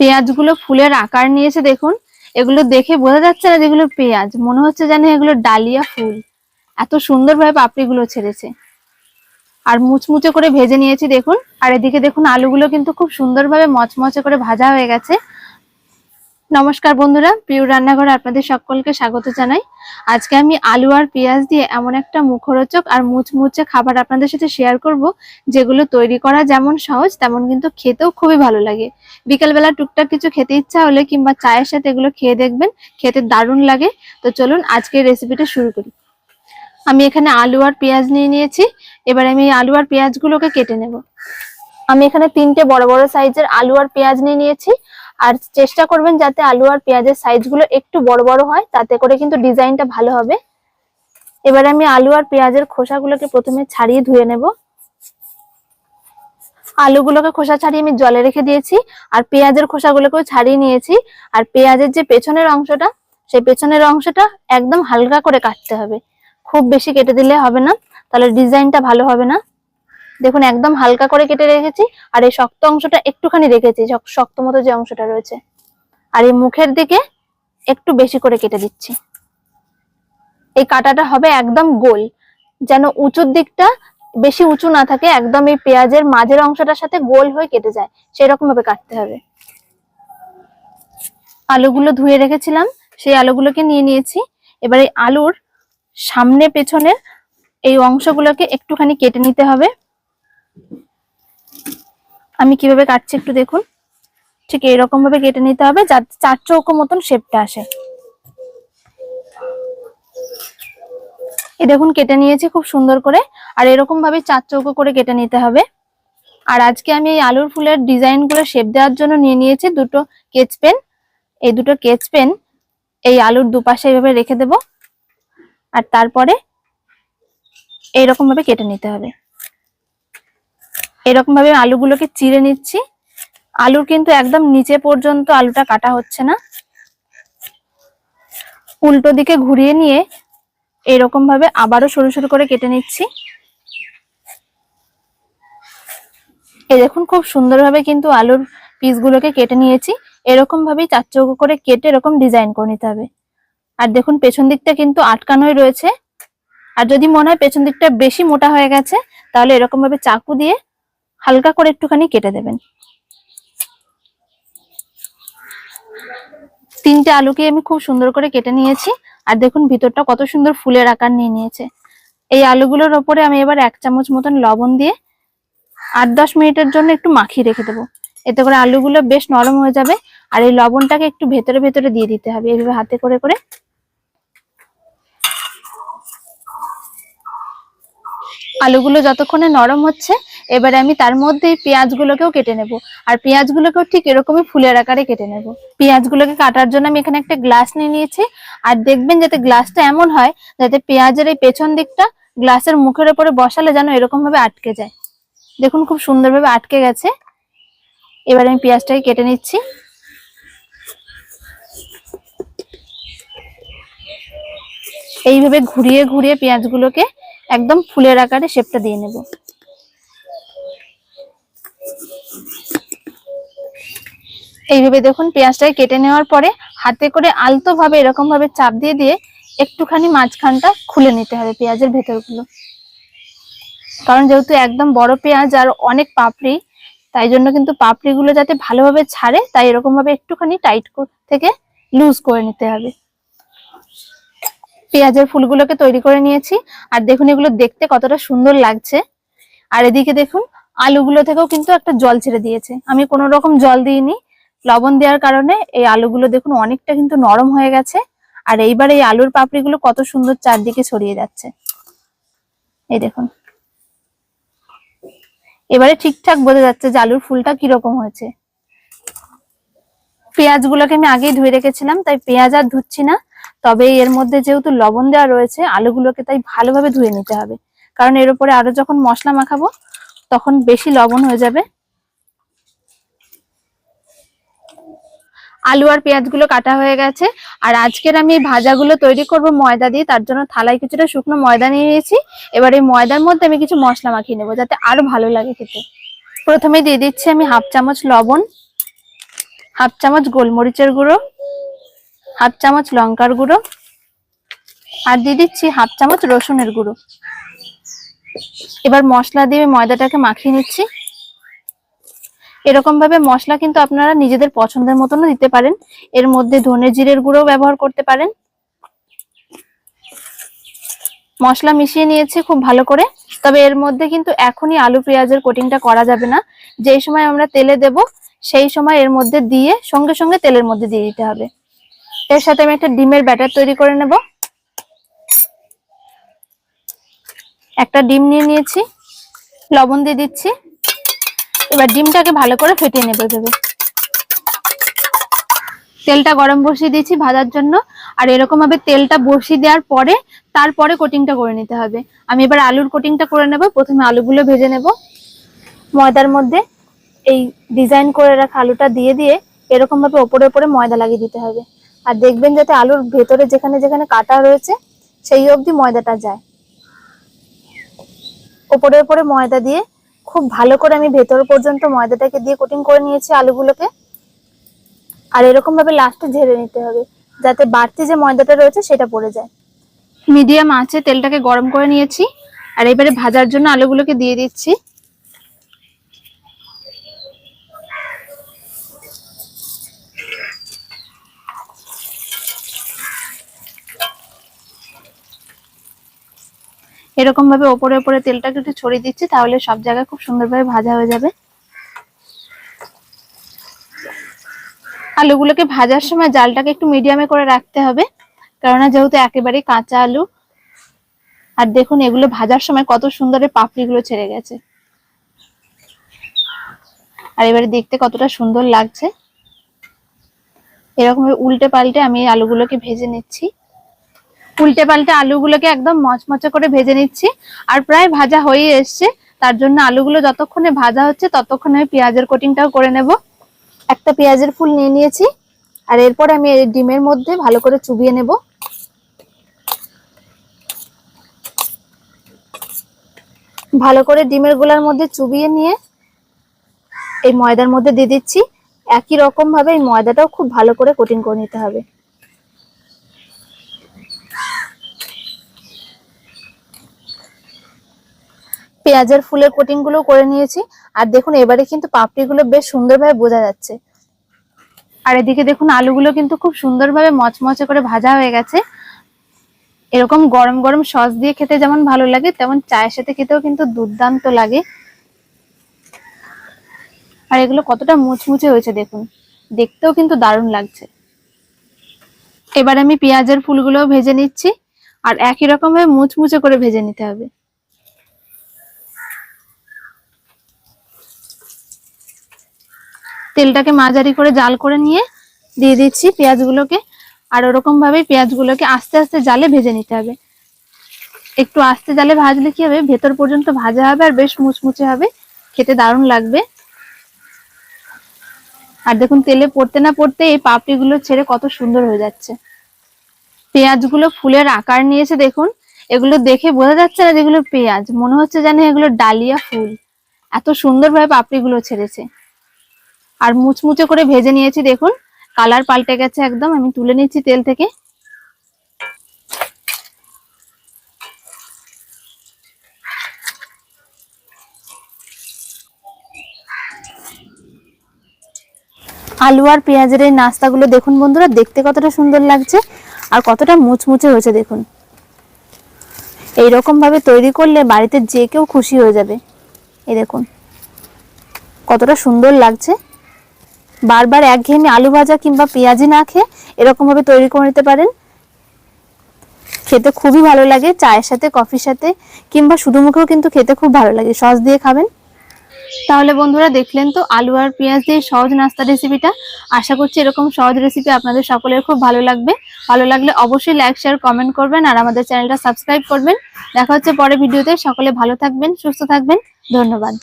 পেঁয়াজগুলো ফুলের আকার নিয়েছে দেখুন, এগুলো দেখে বোঝা যাচ্ছে না যেগুলো পেঁয়াজ। মনে হচ্ছে যেন এগুলো ডালিয়া ফুল। এত সুন্দর সুন্দরভাবে পাপড়িগুলো ছেড়েছে। আর মুচমুচে করে ভেজে নিয়েছি, দেখুন। আর এদিকে দেখুন, আলুগুলো কিন্তু খুব সুন্দরভাবে মচমচে করে ভাজা হয়ে গেছে। নমস্কার বন্ধুরা, প্রিয় রান্নাঘরে আপনাদের সকলকে স্বাগত জানাই। আজকে আমি আলু আর পেঁয়াজ দিয়ে এমন একটা মুখরোচক আর মুচমুচে খাবার আপনাদের সাথে শেয়ার করব, যেগুলো তৈরি করা যেমন সহজ, তেমন কিন্তু খেতেও খুবই ভালো লাগে। বিকেলবেলা টুকটাক কিছু খেতে ইচ্ছা হলে কিংবা চায়ের সাথে এগুলো খেয়ে দেখবেন, খেতে দারুণ লাগে। তো চলুন আজকে রেসিপিটা শুরু করি। আমি এখানে আলু আর পেঁয়াজ নিয়ে নিয়েছি, এবার আমি আলু আর পেঁয়াজগুলোকে কেটে নেব। আমি এখানে তিনটে বড় বড় সাইজের আলু আর পেঁয়াজ নিয়ে নিয়েছি। আর চেষ্টা করবেন যাতে আলু আর পেঁয়াজের সাইজগুলো একটু বড় বড় হয়, তাতে করে কিন্তু ডিজাইনটা ভালো হবে। এবার আমি আলু আর পেঁয়াজের খোসাগুলোকে প্রথমে ছাড়িয়ে ধুয়ে নেব। আলুগুলোকে খোসা ছাড়িয়ে আমি জলে রেখে দিয়েছি, আর পেঁয়াজের খোসাগুলোকেও ছাড়িয়ে নিয়েছি। আর পেঁয়াজের যে পেছনের অংশটা, সেই পেছনের অংশটা একদম হালকা করে কাটতে হবে। খুব বেশি কেটে দিলে হবে না, তাহলে ডিজাইনটা ভালো হবে না। দেখুন, একদম হালকা করে কেটে রেখেছি, আর এই শক্ত অংশটা একটুখানি রেখেছি শক্ত মতো যে অংশটা রয়েছে। আর এই মুখের দিকে একটু বেশি করে কেটে দিচ্ছি। এই কাটাটা হবে একদম গোল, যেন উঁচুর দিকটা বেশি উঁচু না থাকে, একদম এই পেঁয়াজের মাঝের অংশটার সাথে গোল হয়ে কেটে যায় সেরকম ভাবে কাটতে হবে। আলুগুলো ধুয়ে রেখেছিলাম, সেই আলুগুলোকে নিয়ে নিয়েছি। এবার এই আলুর সামনে পেছনের এই অংশগুলোকে একটুখানি কেটে নিতে হবে। আমি কীভাবে কাটছি একটু দেখুন। ঠিক এরকম ভাবে কেটে নিতে হবে যাতে চার চৌকো মতন শেপটা আসে। এই দেখুন কেটে নিয়েছি খুব সুন্দর করে। আর এরকম ভাবে চার চৌকো করে কেটে নিতে হবে। আর আজকে আমি এই আলুর ফুলের ডিজাইনগুলো শেপ দেওয়ার জন্য নিয়ে নিয়েছি দুটো কেচ পেন এই দুটো কেচ পেন এই আলুর দুপাশে এইভাবে রেখে দেব। আর তারপরে এইরকম ভাবে কেটে নিতে হবে। এরকম ভাবে আলুগুলোকে চিড়ে নিচ্ছি। আলুর কিন্তু একদম নিচে পর্যন্ত আলুটা কাটা হচ্ছে না। উল্টো দিকে ঘুরিয়ে নিয়ে এরকম ভাবে আবারও সরু সরু করে কেটে নিচ্ছি। এই দেখুন, খুব সুন্দরভাবে কিন্তু আলুর পিসগুলোকে কেটে নিয়েছি। এরকম ভাবেই চার চৌকো করে কেটে এরকম ডিজাইন করে নিতে হবে। আর দেখুন, পেছন দিকটা কিন্তু আটকানোই রয়েছে। আর যদি মনে হয় পেছন দিকটা বেশি মোটা হয়ে গেছে, তাহলে এরকম ভাবে চাকু দিয়ে হালকা করে একটুখানি কেটে দেবেন। তিনটে আলুকে আমি খুব সুন্দর করে কেটে নিয়েছি। আর দেখুন ভিতরটা কত সুন্দর ফুলের আকার নিয়ে নিয়েছে। এই আলুগুলোর ওপরে আমি এবার এক চামচ মতন লবণ দিয়ে আট দশ মিনিটের জন্য একটু মাখিয়ে রেখে দেবো। এতে করে আলুগুলো বেশ নরম হয়ে যাবে। আর এই লবণটাকে একটু ভেতরে ভেতরে দিয়ে দিতে হবে। এইভাবে হাতে করে করে। আলুগুলো যতক্ষণে নরম হচ্ছে এবারে আমি তার মধ্যে পেঁয়াজগুলোকেও কেটে নেব। আর পেঁয়াজগুলোকেও ঠিক এরকমই ফুলের আকারে কেটে নেব। পেঁয়াজগুলোকে কাটার জন্য আমি এখানে একটা গ্লাস নিয়ে নিয়েছি। আর দেখবেন যাতে গ্লাসটা এমন হয়, যাতে পেঁয়াজের এই পেছন দিকটা গ্লাসের মুখের উপরে বসালে যেন এরকম ভাবে আটকে যায়। দেখুন খুব সুন্দরভাবে আটকে গেছে। এবার আমি পেঁয়াজটাকে কেটে নিচ্ছি। এইভাবে ঘুরিয়ে ঘুরিয়ে পেঁয়াজগুলোকে একদম ফুলের আকারে শেপটা দিয়ে নেব। এইভাবে দেখুন পেঁয়াজটাকে কেটে নেওয়ার পরে হাতে করে আলতো ভাবে এরকম ভাবে চাপ দিয়ে দিয়ে একটুখানি মাঝখানটা খুলে নিতে হবে পেঁয়াজের ভেতরগুলো। কারণ যেহেতু একদম বড় পেঁয়াজ আর অনেক পাপড়ি, তাই জন্য কিন্তু পাপড়িগুলো যাতে ভালোভাবে ছাড়ে, তাই এরকম ভাবে একটুখানি টাইট থেকে লুজ করে নিতে হবে। পেঁয়াজের ফুলগুলোকে তৈরি করে নিয়েছি। আর দেখুন এগুলো দেখতে কতটা সুন্দর লাগছে। আর এদিকে দেখুন, আলুগুলো থেকেও কিন্তু একটা জল ছেড়ে দিয়েছে। আমি কোনো রকম জল দিইনি। লবণ দেওয়ার কারণে এই আলুগুলো দেখুন অনেকটা কিন্তু নরম হয়ে গেছে। আর এইবার এই আলুর পাপড়িগুলো কত সুন্দর চারদিকে ছড়িয়ে যাচ্ছে। এই দেখুন। এবারে ঠিকঠাক বোঝা যাচ্ছে যে আলুর ফুলটা কীরকম হয়েছে। পেঁয়াজগুলোকে আমি আগেই ধুয়ে রেখেছিলাম, তাই পেঁয়াজ আর ধুচ্ছি না। তবে এর মধ্যে যেহেতু লবণ দেওয়া রয়েছে, আলুগুলোকে তাই ভালোভাবে ধুয়ে নিতে হবে। কারণ এর উপরে আরও যখন মশলা মাখাবো, তখন বেশি লবণ হয়ে যাবে। আলু আর পেঁয়াজগুলো কাটা হয়ে গেছে। আর আজকের আমি ভাজাগুলো তৈরি করব ময়দা দিয়ে, তার জন্য থালায় কিছুটা শুকনো ময়দা নিয়ে নিয়েছি। এবার এই ময়দার মধ্যে আমি কিছু মশলা মাখিয়ে নেব যাতে আরও ভালো লাগে খেতে। প্রথমে দিয়ে দিচ্ছি আমি হাফ চামচ লবণ, হাফ চামচ গোলমরিচের গুঁড়ো, হাফ চামচ লঙ্কার গুঁড়ো, আর দিয়ে দিচ্ছি হাফ চামচ রসুনের গুঁড়ো। এবার মশলা দিয়ে ময়দাটাকে মাখিয়ে নিচ্ছি। এরকম ভাবে মশলা কিন্তু আপনারা নিজেদের পছন্দের মতনও দিতে পারেন। এর মধ্যে ধনে জিরের গুঁড়ো ব্যবহার করতে পারেন। মশলা মিশিয়ে নিয়েছি খুব ভালো করে। তবে এর মধ্যে কিন্তু এখনই আলু পেঁয়াজের কোটিংটা করা যাবে না। যেই সময় আমরা তেলে দেব, সেই সময় এর মধ্যে দিয়ে সঙ্গে সঙ্গে তেলের মধ্যে দিয়ে দিতে হবে। এর সাথে আমি একটা ডিমের ব্যাটার তৈরি করে নেব। একটা ডিম নিয়ে নিয়েছি। লবণ দিয়ে দিচ্ছি। এবার ডিমটাকে ভালো করে ফেটিয়ে নেবে ভেবে তেলটা গরম বসিয়ে দিয়েছি ভাজার জন্য। আর এরকম ভাবে তেলটা বসিয়ে দেওয়ার পরে তারপরে কোটিংটা করে নিতে হবে। আমি এবার আলুর কোটিংটা করে নেব। প্রথমে আলুগুলো ভেজে নেব। ময়দার মধ্যে এই ডিজাইন করে রাখা আলুটা দিয়ে দিয়ে এরকম ভাবে ওপরে ওপরে ময়দা লাগিয়ে দিতে হবে। আর দেখবেন যাতে আলুর ভেতরে যেখানে যেখানে কাটা রয়েছে, সেই অবধি ময়দাটা যায়। ওপরে ওপরে ময়দা দিয়ে খুব ভালো করে আমি ভেতর পর্যন্ত ময়দাটাকে দিয়ে কোটিং করে নিয়েছি আলুগুলোকে। আর এরকম ভাবে লাস্টে ঝেড়ে নিতে হবে, যাতে বাড়তি যে ময়দাটা রয়েছে সেটা পড়ে যায়। মিডিয়াম আছে তেলটাকে গরম করে নিয়েছি, আর এবারে ভাজার জন্য আলুগুলোকে দিয়ে দিচ্ছি। এরকম ভাবে ওপরে ওপরে তেলটাকে একটু ছড়িয়ে দিচ্ছি, তাহলে সব জায়গায় খুব সুন্দরভাবে ভাজা হয়ে যাবে। আলুগুলোকে ভাজার সময় জালটাকে একটু মিডিয়ামে করে রাখতে হবে, কেননা যেহেতু একেবারে কাঁচা আলু। আর দেখুন, এগুলো ভাজার সময় কত সুন্দরের পাপড়িগুলো ছেড়ে গেছে। আর এবারে দেখতে কতটা সুন্দর লাগছে। এরকম উল্টে পাল্টে আমি আলুগুলোকে ভেজে নিচ্ছি। উল্টে পাল্টে আলুগুলোকে একদম মচমচে করে ভেজে নিচ্ছি। আর প্রায় ভাজা হয়ে এসছে, তার জন্য আলুগুলো যতক্ষণে ভাজা হচ্ছে ততক্ষণে আমি পেঁয়াজের কোটিংটাও করে নেব। একটা পেঁয়াজের ফুল নিয়ে নিয়েছি, আর এরপর আমি ডিমের মধ্যে ভালো করে চুবিয়ে নেব। ভালো করে ডিমের গোলার মধ্যে চুবিয়ে নিয়ে এই ময়দার মধ্যে দিয়ে দিচ্ছি। একই রকম ভাবে এই ময়দাটাও খুব ভালো করে কোটিং করে নিতে হবে। পেঁয়াজের ফুলের কোটিংগুলো করে নিয়েছি। আর দেখুন, এবারে কিন্তু পাপড়িগুলো বেশ সুন্দরভাবে বোঝা যাচ্ছে। আর এদিকে দেখুন, আলুগুলো কিন্তু খুব সুন্দরভাবে মচমচে করে ভাজা হয়ে গেছে। এরকম গরম গরম সস দিয়ে খেতে যেমন ভালো লাগে, তেমন চায়ের সাথে খেতেও কিন্তু দুর্দান্ত লাগে। আর এগুলো কতটা মুচমুচে হয়েছে দেখুন, দেখতেও কিন্তু দারুণ লাগছে। এবার আমি পেঁয়াজের ফুলগুলো ভেজে নিচ্ছি, আর একই রকম ভাবে মুচমুচে করে ভেজে নিতে হবে। তেলটাকে মাঝারি করে জাল করে নিয়ে দিয়ে দিচ্ছি পেঁয়াজগুলোকে। আর ওরকম ভাবে পেঁয়াজগুলোকে আস্তে আস্তে জালে ভেজে নিতে হবে। একটু আস্তে জালে ভাজলে কি হবে? ভেতর পর্যন্ত ভাজা হবে আর বেশ মুচমুচে হবে। খেতে দারুণ লাগবে। আর দেখুন, তেলে পড়তে না পড়তে এই পাপড়িগুলো ছেড়ে কত সুন্দর হয়ে যাচ্ছে। পেঁয়াজগুলো ফুলের আকার নিয়েছে দেখুন। এগুলো দেখে বোঝা যাচ্ছে না যেগুলো পেঁয়াজ। মনে হচ্ছে যেন এগুলো ডালিয়া ফুল। এত সুন্দরভাবে পাপড়িগুলো ছেড়েছে। আর মুচমুচে করে ভেজে নিয়েছি, দেখুন। কালার পাল্টে গেছে একদম, আমি তুলে নিচ্ছি তেল থেকে। আলু আর পেঁয়াজের এই নাস্তাগুলো দেখুন বন্ধুরা, দেখতে কতটা সুন্দর লাগছে আর কতটা মুচমুচে হয়েছে, দেখুন। এইরকম ভাবে তৈরি করলে বাড়িতে যে কেউ খুশি হয়ে যাবে। এই দেখুন, কতটা সুন্দর লাগছে। বারবার একঘেয়েমি আলু ভাজা কিংবা পেঁয়াজি না খেয়ে এরকম ভাবে তৈরি করে নিতে পারেন। খেতে খুবই ভালো লাগে, চায়ের সাথে, কফির সাথে, কিংবা শুধু মুখেও কিন্তু খেতে খুব ভালো লাগে। সস দিয়ে খাবেন। তাহলে বন্ধুরা দেখলেন তো, আলু আর পেঁয়াজ দিয়ে সহজ নাস্তা রেসিপিটা আশা করছি এরকম সহজ রেসিপি আপনাদের সকলের খুব ভালো লাগবে। ভালো লাগলে অবশ্যই লাইক শেয়ার কমেন্ট করবেন আর আমাদের চ্যানেলটা সাবস্ক্রাইব করবেন। দেখা হচ্ছে পরে ভিডিওতে সকলে ভালো থাকবেন, সুস্থ থাকবেন। ধন্যবাদ।